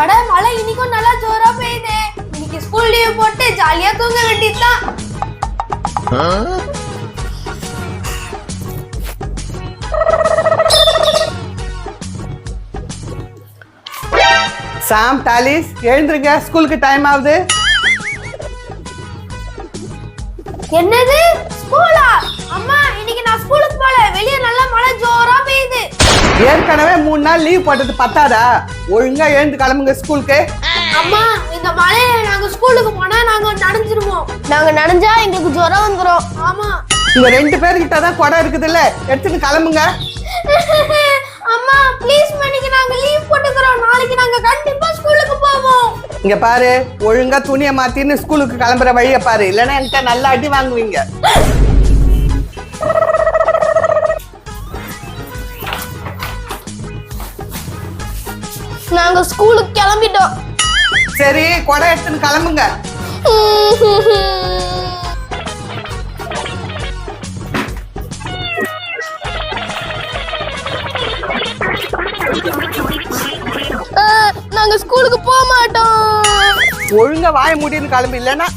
அட மழை இன்னைக்கும் நல்லா ஜோரா பெய்யுது. இன்னைக்கு ஸ்கூல் லீவ் போட்டு ஜாலியா தூங்க வேண்டியதுதான். சாம் டாலிஸ் எழுந்துருங்க. ஸ்கூலுக்கு டைம் ஆகுது. என்னது? ஸ்கூலா அம்மா இன்னைக்கு நான் ஸ்கூலுக்கு போல வெளிய நல்லா மழை ஜோரா பெய்யுது ஏற்கனவே மூணு நாள் லீவ் போட்டது பத்தாதா? ஒழுங்கா எழுந்து கிளம்புங்க ஸ்கூலுக்கு. அம்மா இந்த மழையில நாங்க ஸ்கூலுக்கு போனா நாங்க நனைஞ்சிருவோம். நாங்க நனைஞ்சா எங்களுக்கு ஜுரம் வந்துரும். ஆமா. உங்க ரெண்டு பேர்கிட்ட தான் குடம் இருக்குதுல்ல. எடுத்துட்டு கிளம்புங்க. அம்மா ப்ளீஸ் இன்னைக்கு நாங்க லீவ் போட்டுக்கிறோம். நாளைக்கு நாங்க கண்டிப்பா ஸ்கூலுக்கு போவோம். இங்க பாரு ஒழுங்கா துணியை மாத்தின்னு ஸ்கூலுக்கு கிளம்புற வழியை பாரு. இல்லைன்னா என்கிட்ட நல்லா அடி வாங்குவீங்க. நாங்க ஸ்கூலுக்கு கிளம்பிட்டோம். சரி குடம் எடுத்துன்னு கிளம்புங்க. நாங்க ஸ்கூலுக்கு போக மாட்டோம். ஒழுங்கா வாய முடின்னு கிளம்பு இல்லைன்னா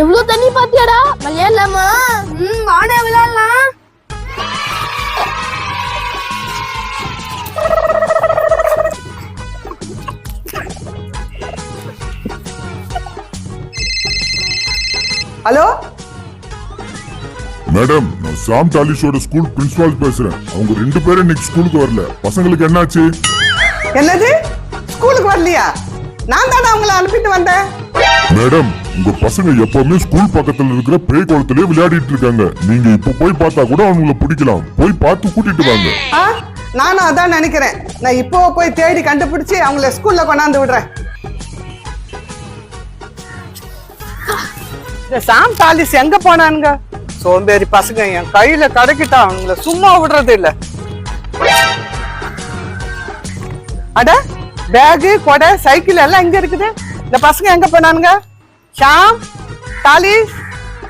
எவ்வளவு தண்ணி பாத்தியாடா? விளையாடலாமா ம் வாடா விளையாடலாம். ஹலோ? மேடம் நான் சாம் டாலிஷோட ஸ்கூல் பிரின்சிபால் பேசுறேன். அவங்க ரெண்டு பேரும் இன்னைக்கு ஸ்கூலுக்கு வரல. பசங்களுக்கு என்னாச்சு? என்னது? ஸ்கூலுக்கு வரலையா? நான் தானே அவங்கள அனுப்பிட்டு வந்தேன். மேடம் உங்க பசங்க எப்பவுமே ஸ்கூல் பக்கத்துல இருக்கிற பேய் குளத்திலே விளையாடிட்டு இருக்காங்க. நீங்க இப்ப போய் பார்த்தா கூட அவங்கள பிடிக்கலாம். போய் பார்த்து கூட்டிட்டு வாங்க. நானும் அதான் நினைக்கிறேன். நான் இப்போ போய் தேடி கண்டுபிடிச்சு அவங்கள ஸ்கூல்ல கொண்டாந்து விடுறேன். இந்த சாம் தாலிஸ் எங்க போனானுங்க? சோம்பேறி பசங்க என் கையில கிடைக்கிட்டா அவங்கள சும்மா விடுறது இல்ல. அட பேகு கொடை சைக்கிள் எல்லாம் எங்க இருக்குது? இந்த பசங்க எங்க போனானுங்க? ஷாம் டாலிஸ்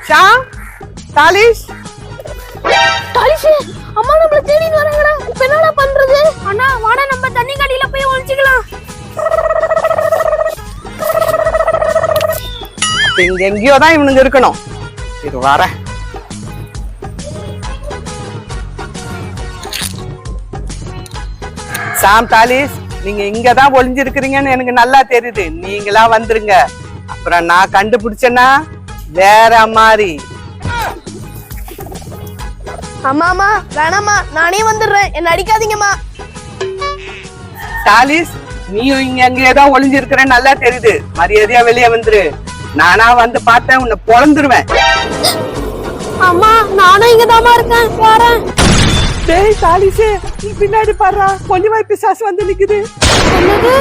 ஷாம் டாலிஸ் தாலிசே அம்மா நம்மள தேடிட்டு வராங்கடா. இப்ப என்னடா பண்றது? அண்ணா வாடா நம்ம தண்ணி கடியில போய் ஒளிச்சுக்கலாம் அப்ப இங்க எங்கேயோ தான் இவனுங்க இருக்கணும். இது வரேன் சாம் தாலிஸ் நீங்க இங்க தான் ஒளிஞ்சிருக்கிறீங்கன்னு எனக்கு நல்லா தெரியுது. நீங்களா வந்துருங்க. அப்புறம் நான் கண்டுபிடிச்சேன்னா வேற மாதிரி. அம்மாமா வேணாமா நானே வந்துடுறேன். என்ன அடிக்காதீங்கம்மா. தாலிஸ் நீயும் இங்க எங்கேயோ தான் ஒளிஞ்சிருக்கிறேன்னு நல்லா தெரியுது. மரியாதையா வெளியே வந்துரு. நானா வந்து பார்த்தேன் உன்னை பொழந்துருவேன் அம்மா நானும் இங்க இருக்கேன். வரேன். டேய் தாலிசே நீ பின்னாடி பாடுறா. பொன்னிவாய் பிசாசு வந்து நிக்குது. என்னது?